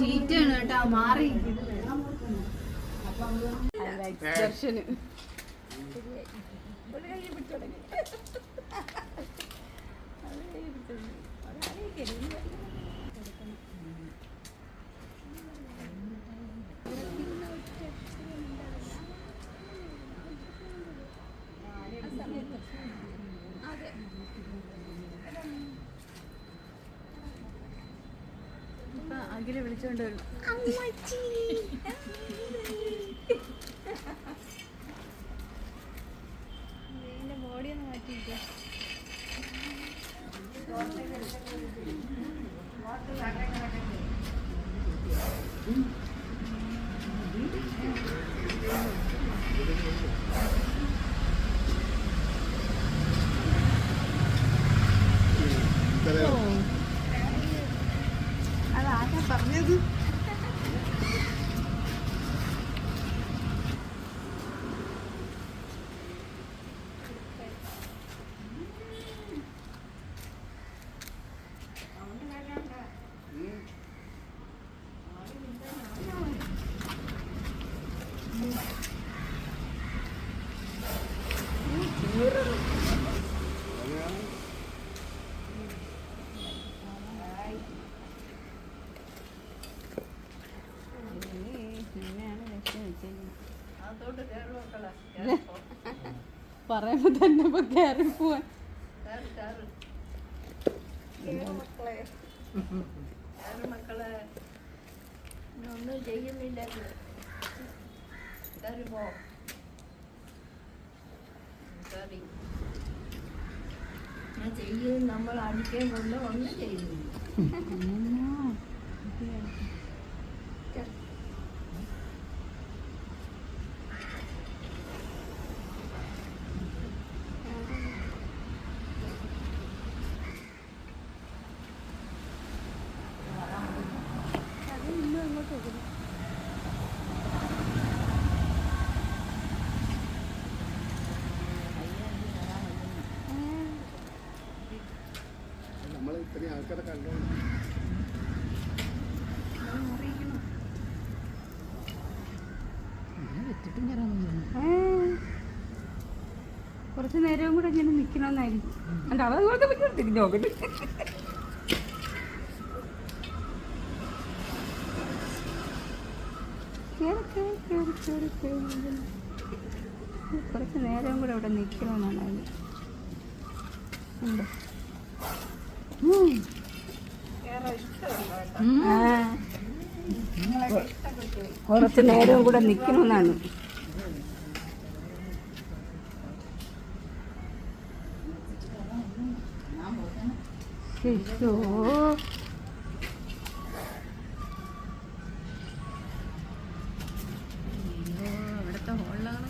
ചീറ്റാണ് കേട്ടോ മാറി. ദർശന്. ഒരു കൈ പിടിച്ചു തുടങ്ങി. അഖില വിളിച്ചോണ്ട് വരും. ബോഡി ഒന്ന് മാറ്റിയിരിക്കാം parabéns പറയുമ്പോ തന്നെ ഇപ്പൊ കയറി പോവാൻ. മക്കളെ. ഒന്നും ചെയ്യുന്നില്ല പോ. കയറി ഞാൻ ചെയ്യും നമ്മൾ അടിക്കാൻ കൊണ്ട് ഒന്നും ചെയ്യുന്നില്ല. നമ്മൾ ഇത്രയും ആൾക്കാരെ കണ്ടോ കുറച്ച് നേരവും കൂടെ ഇങ്ങനെ നിക്കണമെന്നായിരിക്കും അല്ല അതങ്ങോട്ട് നോക്കട്ടെ കുറച്ച് നേരം കൂടെ ഇവിടെ നിൽക്കണമെന്നാണ് അതിന്. കുറച്ച് നേരവും കൂടെ നിൽക്കണമെന്നാണ്. ശോ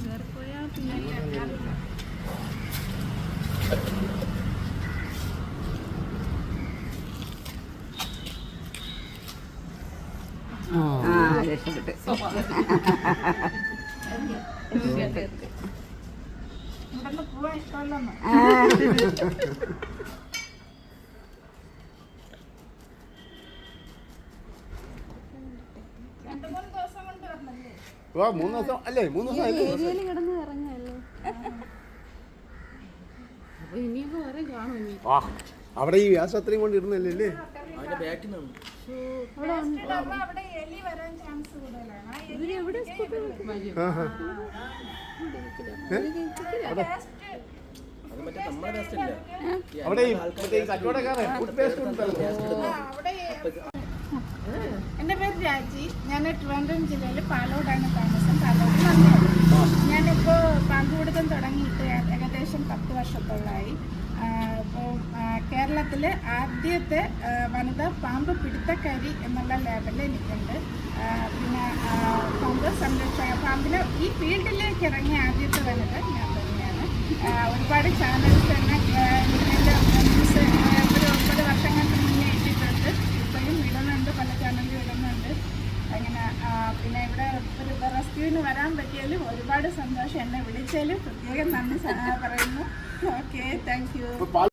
ഹോളിലാണ് കയറിപ്പോയാ പിന്നെ രക്ഷപ്പെട്ട്. ആ. വാ മൂന്ന് ദിവസം അല്ലേ മൂന്ന് ദിവസം ആയില്ലേ? ഏരിയയിൽ കിടന്ന് ഇറങ്ങുമല്ലോ അപ്പൊ ഇനിയൊക്കെ വരെ കാണും ഇനി വാ അവിടെ ഈ ആശുപത്രിയും കൊണ്ട് ഇരുന്നല്ലേ അല്ലേ? അവിടെ ഈ മറ്റേ കച്ചവടക്കാരൻ ഫുഡ് പേസ്റ്റ് ഉണ്ടല്ലോ എന്റെ പേര് രാജി. ഞാൻ ട്രിവാൻഡ്രം ജില്ലയിൽ പാലോടാണ് താമസം. പാലോട് വന്നത് ഞാനിപ്പോൾ പാമ്പുപിടുത്തം തുടങ്ങിയിട്ട് ഏകദേശം പത്ത് വർഷത്തോളമായി ഇപ്പോൾ കേരളത്തിൽ ആദ്യത്തെ വനിത പാമ്പ് പിടുത്തക്കാരി എന്നുള്ള ലേബലിൽ എനിക്കുണ്ട്. പിന്നെ പാമ്പ് സംരക്ഷക പാമ്പിന് ഈ ഫീൽഡിലേക്ക് ഇറങ്ങിയ ആദ്യത്തെ വനിത ഞാൻ തന്നെയാണ്. ഒരുപാട് ചാനൽസ് തന്നെ ആ, എന്റെ ന്യൂസ് ഒരു ഒമ്പത് വർഷങ്ങൾക്ക് മുന്നേ ഇട്ടിട്ടുണ്ട് ഇപ്പോഴും ഇടുന്നുണ്ട് വരുന്നുണ്ട്. അങ്ങനെ പിന്നെ ഇവിടെ ഒരു റെസ്ക്യൂവിന് വരാൻ പറ്റിയാലും ഒരുപാട് സന്തോഷം. എന്നെ വിളിച്ചാലും പ്രത്യേകം നന്ദി പറയുന്നു. Okay thank you